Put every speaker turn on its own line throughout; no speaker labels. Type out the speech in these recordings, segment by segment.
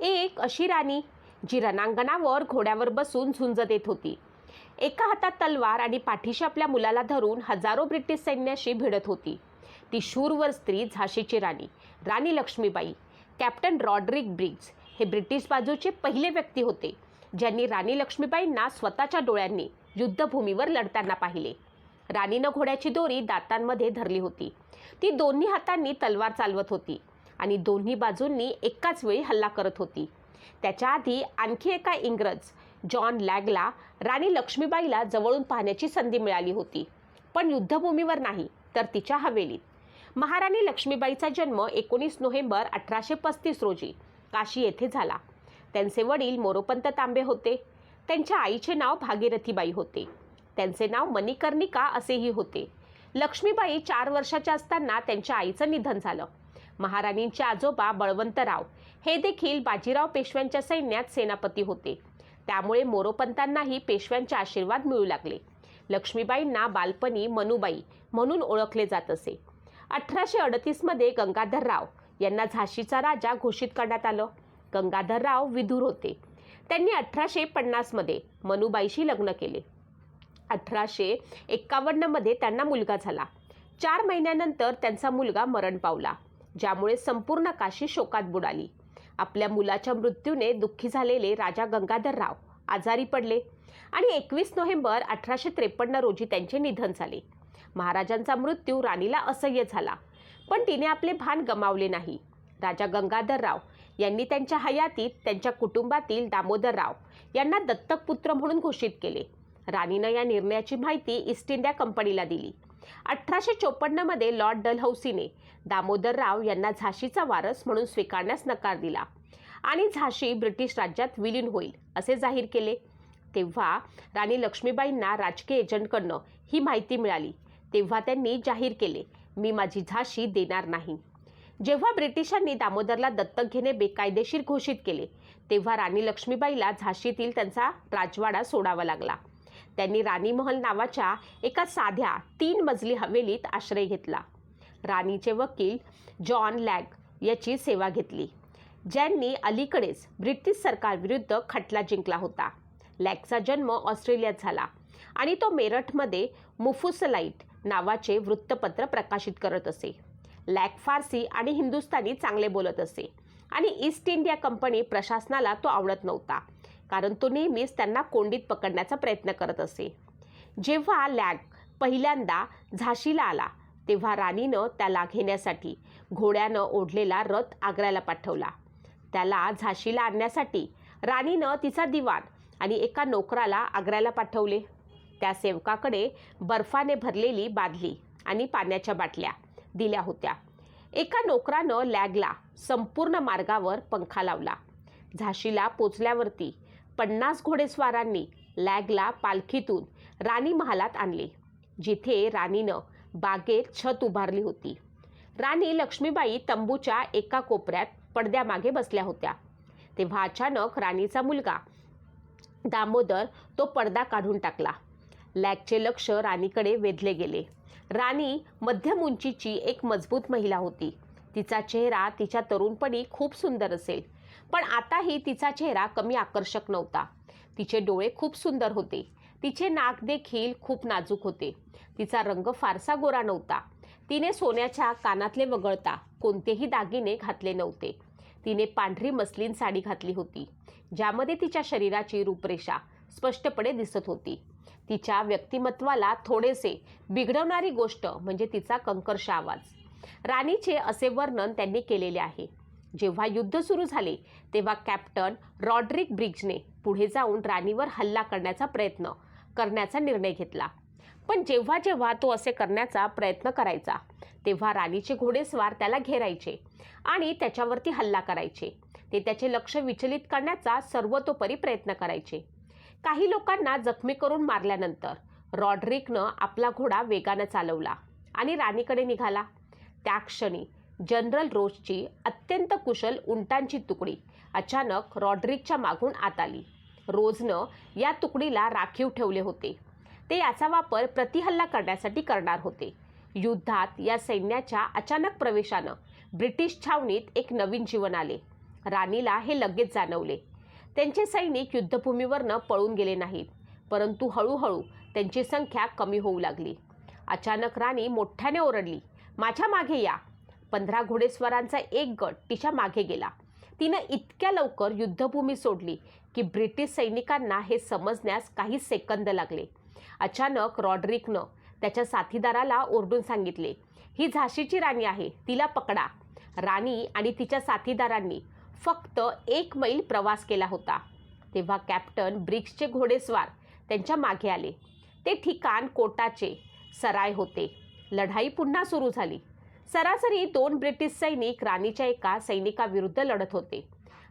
एक अशी राणी जी रणांगणावर घोड्यावर बसून झुंज देत होती. एका हातात तलवार आणि पाठीशी आपल्या मुलाला धरून हजारो ब्रिटिश सैन्याशी भिडत होती. ती शूरवर स्त्री झाशीची राणी Rani Laxmibai captain Rodrick Briggs हे ब्रिटिश बाजूचे पहिले व्यक्ती होते ज्यांनी राणी लक्ष्मीबाईंना स्वतःच्या डोळ्यांनी युद्धभूमीवर लढताना पाहिले. राणीनं घोड्याची दोरी दातांमध्ये धरली होती. ती दोन्ही हातांनी तलवार चालवत होती. आणि दोन्ही बाजूंनी एकाच वेळी हल्ला करत होती. त्याच्या आधी आणखी एका इंग्रज जॉन लॅगला राणी लक्ष्मीबाईला जवळून पाहण्याची संधी मिळाली होती. पण युद्धभूमीवर नाही तर तिच्या हवेलीत. महाराणी लक्ष्मीबाईचा जन्म एकोणीस नोव्हेंबर अठराशे पस्तीस रोजी काशी येथे झाला. त्यांचे वडील मोरोपंत तांबे होते. त्यांच्या आईचे नाव भागीरथीबाई होते. त्यांचे नाव मणिकर्णिका असेही होते. लक्ष्मीबाई चार वर्षाच्या असताना त्यांच्या आईचं निधन झालं. महाराणींचे आजोबा बळवंतराव. हे देखील बाजीराव पेशव्यांच्या सैन्यात सेनापती होते. त्यामुळे मोरोपंतांनाही पेशव्यांचे आशीर्वाद मिळू लागले. लक्ष्मीबाईंना बालपणी मनुबाई म्हणून ओळखले जात असे. अठराशे अडतीसमध्ये गंगाधरराव यांना झाशीचा राजा घोषित करण्यात आलं. गंगाधरराव विधूर होते. त्यांनी अठराशे पन्नासमध्ये मनुबाईशी लग्न केले. अठराशे एक्कावन्नमध्ये त्यांना मुलगा झाला. चार महिन्यानंतर त्यांचा मुलगा मरण पावला. ज्यामुळे संपूर्ण काशी शोकात बुडाली. आपल्या मुलाच्या मृत्यूने दुःखी झालेले राजा गंगाधरराव आजारी पडले आणि एकवीस नोव्हेंबर अठराशे त्रेपन्न रोजी त्यांचे निधन झाले. महाराजांचा मृत्यू राणीला असह्य झाला पण तिने आपले भान गमावले नाही. राजा गंगाधरराव यांनी त्यांच्या हयातीत त्यांच्या कुटुंबातील दामोदरराव यांना दत्तक पुत्र म्हणून घोषित केले. राणीनं या निर्णयाची माहिती ईस्ट इंडिया कंपनीला दिली. अठराशे चोपन्नमध्ये लॉर्ड डलहौसीने दामोदरराव यांना झाशीचा वारस म्हणून स्वीकारण्यास नकार दिला. आणि झाशी ब्रिटिश राज्यात विलीन होईल असे जाहीर केले. तेव्हा राणी लक्ष्मीबाईंना राजकीय एजंटकडनं ही माहिती मिळाली. तेव्हा त्यांनी जाहीर केले मी माझी झाशी देणार नाही. जेव्हा ब्रिटिशांनी दामोदरला दत्तक घेणे बेकायदेशीर घोषित केले तेव्हा राणी लक्ष्मीबाईला झाशीतील त्यांचा राजवाडा सोडावा लागला. त्यांनी राणीमहल नावाच्या एका साध्या तीन मजली हवेलीत आश्रय घेतला. राणीचे वकील जॉन लॅग याची सेवा घेतली ज्यांनी अलीकडेच ब्रिटिश सरकारविरुद्ध खटला जिंकला होता. लॅगचा जन्म ऑस्ट्रेलियात झाला आणि तो मेरठमध्ये मुफुसलाईट नावाचे वृत्तपत्र प्रकाशित करत असे. लॅग फारसी आणि हिंदुस्थानी चांगले बोलत असे आणि ईस्ट इंडिया कंपनी प्रशासनाला तो आवडत नव्हता. कारण तो नेहमीच त्यांना कोंडीत पकडण्याचा प्रयत्न करत असे. जेव्हा लॅग पहिल्यांदा झाशीला आला तेव्हा राणीनं त्याला घेण्यासाठी घोड्यानं ओढलेला रथ आग्र्याला पाठवला. त्याला झाशीला आणण्यासाठी राणीनं तिचा दिवाण आणि एका नोकराला आग्र्याला पाठवले. त्या सेवकाकडे बर्फाने भरलेली बादली आणि पाण्याच्या बाटल्या दिल्या होत्या. एका नोकरानं लॅगला संपूर्ण मार्गावर पंखा लावला. झाशीला पोचल्यावरती पन्नास घोडेस्वारांनी लॅगला पालखीतून राणी महालात आणले जिथे राणीनं बागेत छत उभारली होती. राणी लक्ष्मीबाई तंबूच्या एका कोपऱ्यात पडद्यामागे बसल्या होत्या. तेव्हा अचानक राणीचा मुलगा दामोदर तो पडदा काढून टाकला. लॅगचे लक्ष राणीकडे वेधले गेले. राणी मध्यम उंचीची एक मजबूत महिला होती. तिचा चेहरा तिच्या तरुणपणी खूप सुंदर असेल. पण आताही तिचा चेहरा कमी आकर्षक नव्हता. तिचे डोळे खूप सुंदर होते. तिचे नाक देखील खूप नाजूक होते. तिचा रंग फारसा गोरा नव्हता. तिने सोन्याच्या कानातले वगळता कोणतेही दागिने घातले नव्हते. तिने पांढरी मसलीन साडी घातली होती ज्यामध्ये तिच्या शरीराची रूपरेषा स्पष्टपणे दिसत होती. तिच्या व्यक्तिमत्वाला थोडेसे बिघडवणारी गोष्ट म्हणजे तिचा कंकर्ष आवाज. राणीचे असे वर्णन त्यांनी केलेले आहे. जेव्हा युद्ध सुरू झाले तेव्हा कॅप्टन रॉड्रिक ब्रिग्जने पुढे जाऊन राणीवर हल्ला करण्याचा प्रयत्न करण्याचा निर्णय घेतला. पण जेव्हा जेव्हा तो असे करण्याचा प्रयत्न करायचा तेव्हा राणीचे घोडेस्वार त्याला घेरायचे आणि त्याच्यावरती हल्ला करायचे. ते त्याचे लक्ष विचलित करण्याचा सर्वतोपरी प्रयत्न करायचे. काही लोकांना जखमी करून मारल्यानंतर रॉड्रिकनं आपला घोडा वेगानं चालवला आणि राणीकडे निघाला. त्या क्षणी जनरल रोजची अत्यंत कुशल उंटांची तुकडी अचानक रॉड्रिकच्या मागून आत आली. रोजनं या तुकडीला राखीव ठेवले होते. ते याचा वापर प्रतिहल्ला करण्यासाठी करणार होते. युद्धात या सैन्याच्या अचानक प्रवेशानं ब्रिटिश छावणीत एक नवीन जीवन आले. राणीला हे लगेच जाणवले. त्यांचे सैनिक युद्धभूमीवरनं पळून गेले नाहीत परंतु हळूहळू त्यांची संख्या कमी होऊ लागली. अचानक राणी मोठ्याने ओरडली माझ्या मागे या. पंधरा घोडेस्वारांचा एक गट तिच्यामागे गेला. तिनं इतक्या लवकर युद्धभूमी सोडली की ब्रिटिश सैनिकांना हे समजण्यास काही सेकंद लागले. अचानक रॉड्रिकनं त्याच्या साथीदाराला ओरडून सांगितले ही झाशीची राणी आहे तिला पकडा राणी आणि तिच्या साथीदारांनी फक्त एक मैल प्रवास केला होता. तेव्हा कॅप्टन ब्रिक्सचे घोडेस्वार त्यांच्या मागे आले. ते ठिकाण कोटाचे सराय होते. लढाई पुन्हा सुरू झाली. सरासरी दोन ब्रिटिश सैनिक राणीच्या एका सैनिकाविरुद्ध लढत होते.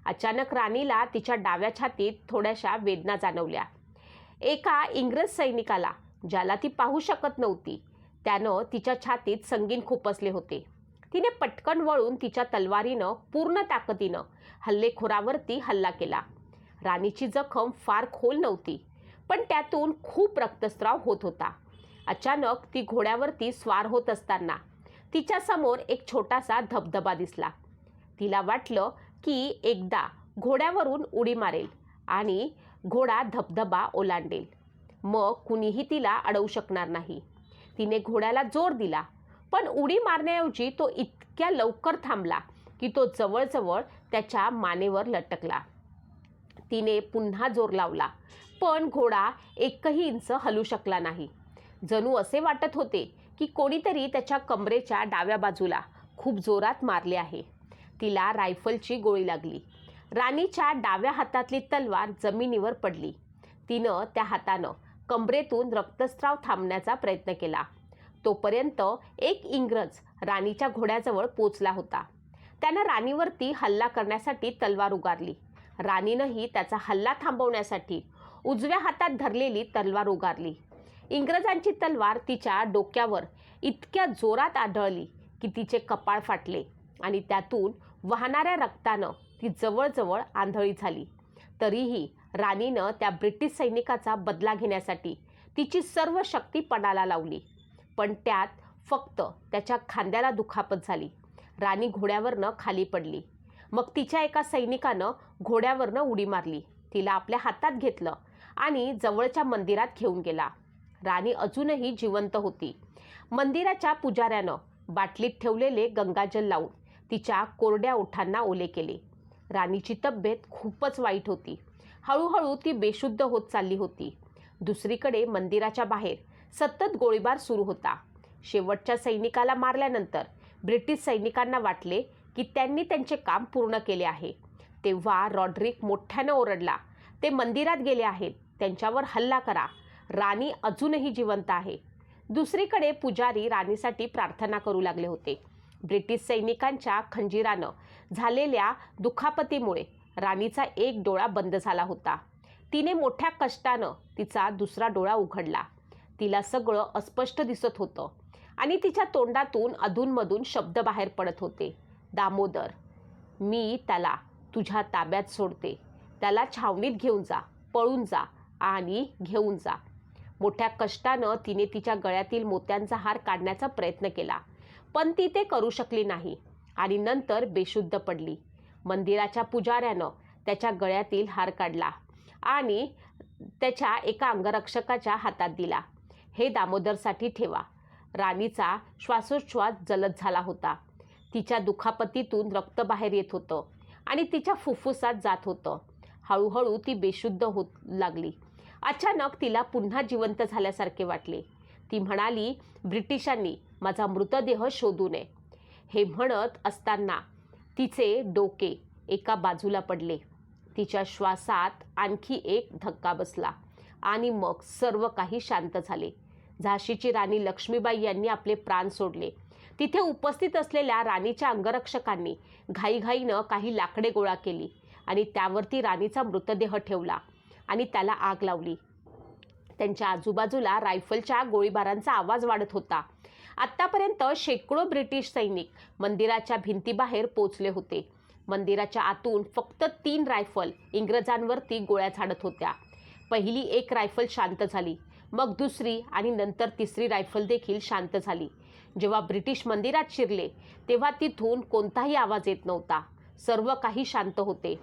अचानक राणीला तिच्या डाव्या छातीत थोड्याशा वेदना जाणवल्या. एका इंग्रज सैनिकाला ज्याला ती पाहू शकत नव्हती त्यानं तिच्या छातीत संगीन खुपसले होते. तिने पटकन वळून तिच्या तलवारीनं पूर्ण ताकदीनं हल्लेखोरावरती हल्ला केला. राणीची जखम फार खोल नव्हती पण त्यातून खूप रक्तस्राव होत होता. अचानक ती घोड्यावरती स्वार होत असताना तिच्यासमोर एक छोटासा धबधबा दिसला. तिला वाटलं की एकदा घोड्यावरून उडी मारेल आणि घोडा धबधबा ओलांडेल. मग कुणीही तिला अडवू शकणार नाही. तिने घोड्याला जोर दिला पण उडी मारण्याऐवजी तो इतक्या लवकर थांबला की तो जवळजवळ त्याच्या मानेवर लटकला. तिने पुन्हा जोर लावला पण घोडा एकही इंच हलू शकला नाही. जणू असे वाटत होते की कोणीतरी त्याच्या कमरेच्या डाव्या बाजूला खूप जोरात मारले आहे. तिला रायफलची गोळी लागली. राणीच्या डाव्या हातातली तलवार जमिनीवर पडली. तिनं त्या हातानं कमरेतून रक्तस्राव थांबण्याचा प्रयत्न केला. तोपर्यंत एक इंग्रज राणीच्या घोड्याजवळ पोचला होता. त्यानं राणीवरती हल्ला करण्यासाठी तलवार उगारली. राणीनंही त्याचा हल्ला थांबवण्यासाठी उजव्या हातात धरलेली तलवार उगारली. इंग्रजांची तलवार तिच्या डोक्यावर इतक्या जोरात आढळली की तिचे कपाळ फाटले आणि त्यातून वाहणाऱ्या रक्तानं ती जवळजवळ आंधळी झाली. तरीही राणीनं त्या ब्रिटिश सैनिकाचा बदला घेण्यासाठी तिची सर्व शक्ती पणाला लावली. पण त्यात फक्त त्याच्या खांद्याला दुखापत झाली. राणी घोड्यावरनं खाली पडली. मग तिच्या एका सैनिकानं घोड्यावरनं उडी मारली. तिला आपल्या हातात घेतलं आणि जवळच्या मंदिरात घेऊन गेला. राणी अजूनही जिवंत होती. मंदिराच्या पुजाऱ्यानं बाटलीत ठेवलेले गंगाजल लावून तिच्या कोरड्या ओठांना ओले केले. राणीची तब्येत खूपच वाईट होती. हळूहळू ती बेशुद्ध होत चालली होती. दुसरीकडे मंदिराच्या बाहेर सतत गोळीबार सुरू होता. शेवटच्या सैनिकाला मारल्यानंतर ब्रिटिश सैनिकांना वाटले की त्यांनी त्यांचे काम पूर्ण केले आहे. तेव्हा रॉड्रिक मोठ्यानं ओरडला ते मंदिरात गेले आहेत. त्यांच्यावर हल्ला करा. राणी अजूनही जिवंत आहे. दुसरीकडे पुजारी राणीसाठी प्रार्थना करू लागले होते. ब्रिटिश सैनिकांच्या खंजीरानं झालेल्या दुखापतीमुळे राणीचा एक डोळा बंद झाला होता. तिने मोठ्या कष्टानं तिचा दुसरा डोळा उघडला. तिला सगळं अस्पष्ट दिसत होतं आणि तिच्या तोंडातून अधूनमधून शब्द बाहेर पडत होते. दामोदर मी त्याला तुझ्या ताब्यात सोडते. त्याला छावणीत घेऊन जा पळून जा आणि घेऊन जा. मोठ्या कष्टानं तिने तिच्या गळ्यातील मोत्यांचा हार काढण्याचा प्रयत्न केला. पण ती ते करू शकली नाही आणि नंतर बेशुद्ध पडली. मंदिराच्या पुजाऱ्यानं त्याच्या गळ्यातील हार काढला आणि त्याच्या एका अंगरक्षकाच्या हातात दिला. हे दामोदरसाठी ठेवा. राणीचा श्वासोच्छ्वास जलद झाला होता. तिच्या दुखापतीतून रक्त बाहेर येत होतं आणि तिच्या फुफ्फुसात जात होतं. हळूहळू ती बेशुद्ध होत लागली. अचानक तिला पुन्हा जिवंत झाल्यासारखे वाटले. ती म्हणाली ब्रिटिशांनी माझा मृतदेह शोधू नये. हे म्हणत असताना तिचे डोके एका बाजूला पडले. तिच्या श्वासात आणखी एक धक्का बसला आणि मग सर्व काही शांत झाले. झाशीची राणी लक्ष्मीबाई यांनी आपले प्राण सोडले. तिथे उपस्थित असलेल्या राणीच्या अंगरक्षकांनी घाईघाईनं काही लाकडे गोळा केली आणि त्यावरती राणीचा मृतदेह ठेवला. आणि त्याला आग लावली. त्यांच्या आजूबाजूला रायफलच्या गोळीबारांचा आवाज वाढत होता. आत्तापर्यंत शेकडो ब्रिटिश सैनिक मंदिराच्या भिंतीबाहेर पोचले होते. मंदिराच्या आतून फक्त तीन रायफल इंग्रजांवरती गोळ्या झाडत होत्या. पहिली एक रायफल शांत झाली. मग दुसरी आणि नंतर तिसरी रायफल देखील शांत झाली. जेव्हा ब्रिटिश मंदिरात शिरले तेव्हा तिथून कोणताही आवाज येत नव्हता. सर्व काही शांत होते.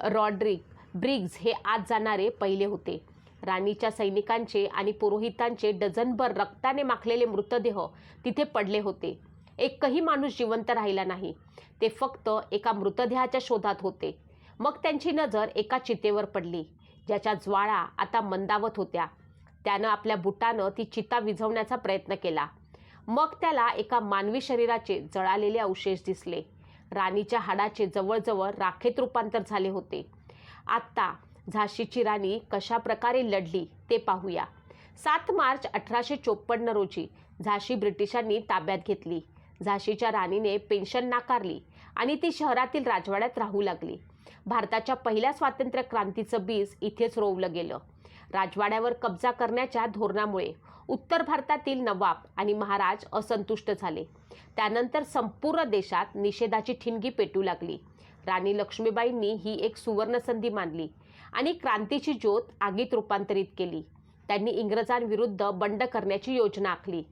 रॉड्रिक ब्रिग्ज हे आत जाणारे पहिले होते. राणीच्या सैनिकांचे आणि पुरोहितांचे डझनभर रक्ताने माखलेले मृतदेह तिथे पडले होते. एकही माणूस जिवंत राहिला नाही. ते फक्त एका मृतदेहाच्या शोधात होते. मग त्यांची नजर एका चितेवर पडली ज्याच्या ज्वाळा आता मंदावत होत्या. त्यानं आपल्या बुटानं ती चिता विझवण्याचा प्रयत्न केला. मग त्याला एका मानवी शरीराचे जळालेले अवशेष दिसले. राणीच्या हाडाचे जवळजवळ राखेत रूपांतर झाले होते. आत्ता झाशीची राणी कशा प्रकारे लढली ते पाहूया. सात मार्च अठराशे चोपन्न रोजी झाशी ब्रिटिशांनी ताब्यात घेतली. झाशीच्या राणीने पेन्शन नाकारली आणि ती शहरातील राजवाड्यात राहू लागली. भारताच्या पहिल्या स्वातंत्र्य क्रांतीचं बीज इथेच रोवलं गेलं. राजवाड्यावर कब्जा करण्याच्या धोरणामुळे उत्तर भारतातील नवाब आणि महाराज असंतुष्ट झाले. त्यानंतर संपूर्ण देशात निषेधाची ठिणगी पेटू लागली. राणी लक्ष्मीबाईंनी ही एक सुवर्णसंधी मानली आणि क्रांतीची ज्योत आगीत रूपांतरित केली. त्यांनी इंग्रजांविरुद्ध बंड करण्याची योजना आखली.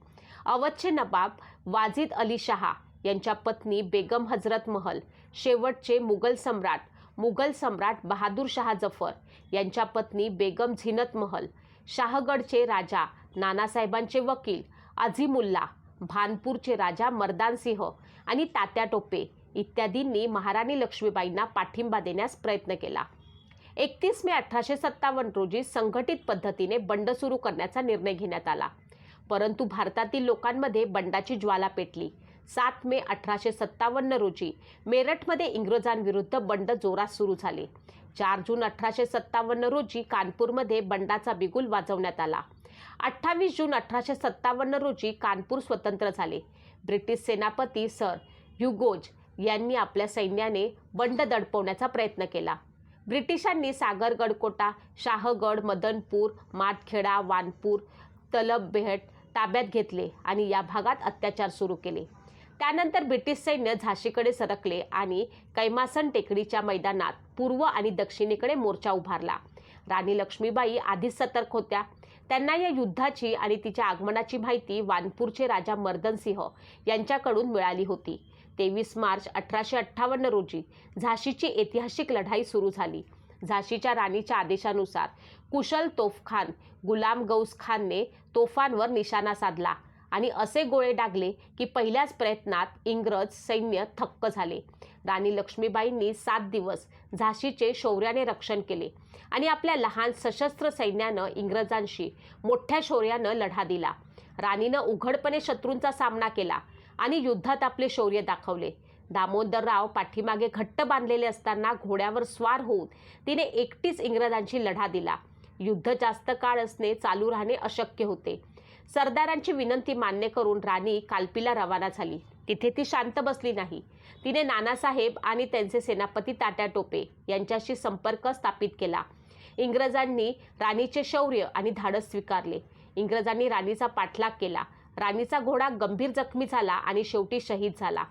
अवधचे नबाब वाजिद अली शहा यांच्या पत्नी बेगम हजरत महल शेवटचे मुघल सम्राट मुघल सम्राट बहादूर शहा जफर यांच्या पत्नी बेगम झिनत महल शाहगडचे राजा नानासाहेबांचे वकील अझीमुल्ला भानपूरचे राजा मर्दानसिंह आणि तात्या टोपे इत्यादींनी महाराणी लक्ष्मीबाईंना पाठिंबा देण्यास प्रयत्न केला. एकतीस मे अठराशे सत्तावन्न रोजी संघटित पद्धतीने बंड सुरू करण्याचा निर्णय घेण्यात आला. परंतु भारतातील लोकांमध्ये बंडाची ज्वाला पेटली. सात मे अठराशे सत्तावन्न रोजी मेरठमध्ये इंग्रजांविरुद्ध बंड जोरात सुरू झाले. चार जून अठराशे सत्तावन्न रोजी कानपूरमध्ये बंडाचा बिगुल वाजवण्यात आला. अठ्ठावीस जून अठराशे सत्तावन्न रोजी कानपूर स्वतंत्र झाले. ब्रिटिश सेनापती सर ह्युगोज यांनी आपल्या सैन्याने बंड दडपवण्याचा प्रयत्न केला. ब्रिटिशांनी सागर गडकोटा शाहगड मदनपूर माटखेडा वानपूर तलबबेहट ताब्यात घेतले आणि या भागात अत्याचार सुरू केले. त्यानंतर ब्रिटिश सैन्य झाशीकडे सरकले आणि कैमासन टेकडीच्या मैदानात पूर्व आणि दक्षिणेकडे मोर्चा उभारला. राणी लक्ष्मीबाई आधीच सतर्क होत्या. त्यांना या युद्धाची आणि तिच्या आगमनाची माहिती वानपूरचे राजा मर्दनसिंह यांच्याकडून मिळाली होती. तेवीस मार्च अठराशे अठ्ठावन्न रोजी झाशीची ऐतिहासिक लढाई सुरू झाली. झाशीच्या राणीच्या आदेशानुसार कुशल तोफखान गुलाम गौस खानने तोफांवर निशाणा साधला आणि असे गोळे डागले की पहिल्याच प्रयत्नात इंग्रज सैन्य थक्क झाले. राणी लक्ष्मीबाईंनी सात दिवस झाशीचे शौर्याने रक्षण केले आणि आपल्या लहान सशस्त्र सैन्यानं इंग्रजांशी मोठ्या शौर्यानं लढा दिला. राणीनं उघडपणे शत्रूंचा सामना केला आणि युद्धात आपले शौर्य दाखवले. दामोदरराव पाठीमागे घट्ट बांधलेले असताना घोड्यावर स्वार होऊन तिने एकटीच इंग्रजांशी लढा दिला. युद्ध जास्त काळ असणे चालू राहणे अशक्य होते. सरदारांची विनंती मान्य करून राणी कालपीला रवाना झाली. तिथे ती शांत बसली नाही. तिने नानासाहेब आणि त्यांचे सेनापती तात्या टोपे यांच्याशी संपर्क स्थापित केला. इंग्रजांनी राणीचे शौर्य आणि धाडस स्वीकारले. इंग्रजांनी राणीचा पाठलाग केला. राणीचा घोडा गंभीर जखमी झाला आणि शेवटी शहीद झाला.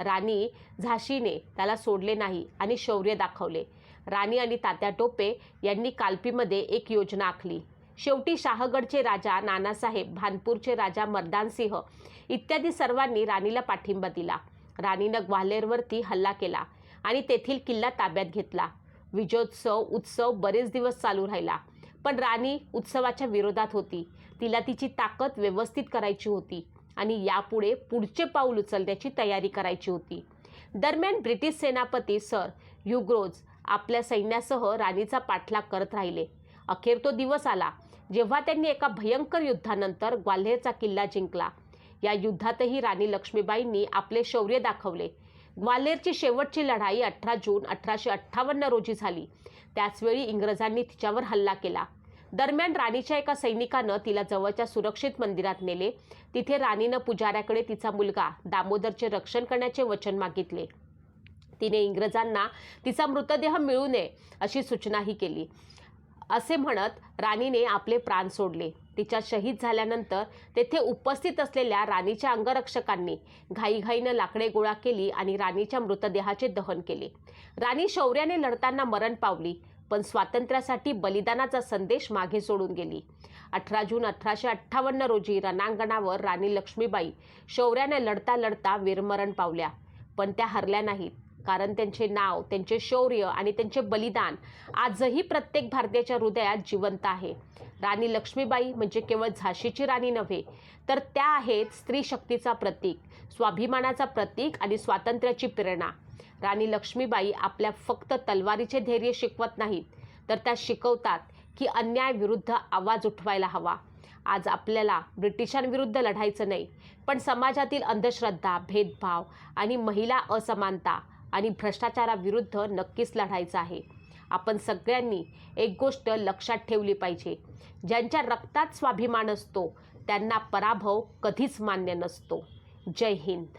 राणी झाशीने त्याला सोडले नाही आणि शौर्य दाखवले. राणी आणि तात्या टोपे यांनी कालपीमध्ये एक योजना आखली. शेवटी शाहगडचे राजा नानासाहेब भानपूरचे राजा मर्दानसिंह इत्यादी सर्वांनी राणीला पाठिंबा दिला. राणीनं ग्वाल्हेरवरती हल्ला केला आणि तेथील किल्ला ताब्यात घेतला. विजयोत्सव उत्सव बरेच दिवस चालू राहिला. पण राणी उत्सवाच्या विरोधात होती. तिला तिची ताकद व्यवस्थित करायची होती आणि यापुढे पुढचे पाऊल उचलण्याची तयारी करायची होती. दरम्यान ब्रिटिश सेनापती सर युग्रोज आपल्या सैन्यासह राणीचा पाठलाग करत राहिले. अखेर तो दिवस आला. जेव्हा त्यांनी एका भयंकर युद्धानंतर ग्वाल्हेरचा किल्ला जिंकला. या युद्धातही राणी लक्ष्मीबाईंनी आपले शौर्य दाखवले. ग्वाल्हेरची शेवटची लढाई अठरा जून अठराशे अठ्ठावन्न रोजी झाली. त्याचवेळी इंग्रजांनी तिच्यावर हल्ला केला. दरम्यान राणीच्या एका सैनिकानं तिला जवळच्या सुरक्षित मंदिरात नेले. तिथे राणीनं पुजाऱ्याकडे तिचा मुलगा दामोदरचे रक्षण करण्याचे वचन मागितले. तिने इंग्रजांना तिचा मृतदेह मिळू नये अशी सूचनाही केली. असे म्हणत राणीने आपले प्राण सोडले. तिच्या शहीद झाल्यानंतर तेथे उपस्थित असलेल्या राणीच्या अंगरक्षकांनी घाईघाईनं लाकडे गोळा केली आणि राणीच्या मृतदेहाचे दहन केले. राणी शौर्याने लढताना मरण पावली पण स्वातंत्र्यासाठी बलिदानाचा संदेश मागे सोडून गेली. अठरा जून अठराशे अठ्ठावन्न रोजी रणांगणावर राणी लक्ष्मीबाई शौर्याने लढता लढता वीरमरण पावल्या पण त्या हरल्या नाहीत. कारण त्यांचे नाव त्यांचे शौर्य आणि त्यांचे बलिदान आजही प्रत्येक भारतीयाच्या हृदयात जिवंत आहे. राणी लक्ष्मीबाई म्हणजे केवळ झाशीची राणी नव्हे तर त्या आहेत स्त्री शक्तीचा प्रतीक स्वाभिमानाचा प्रतीक आणि स्वातंत्र्याची प्रेरणा. राणी लक्ष्मीबाई आपल्या फक्त तलवारीचे धैर्य शिकवत नाहीत तर त्या शिकवतात की अन्यायाविरुद्ध आवाज उठवायला हवा. आज आपल्याला ब्रिटिशांविरुद्ध लढायचं नाही पण समाजातील अंधश्रद्धा भेदभाव आणि महिला असमानता आणि भ्रष्टाचाराविरुद्ध नक्कीच लढायचं आहे. आपण सगळ्यांनी एक गोष्ट लक्षात ठेवली पाहिजे. ज्यांच्या रक्तात स्वाभिमान असतो त्यांना पराभव कधीच मान्य नसतो. जय हिंद.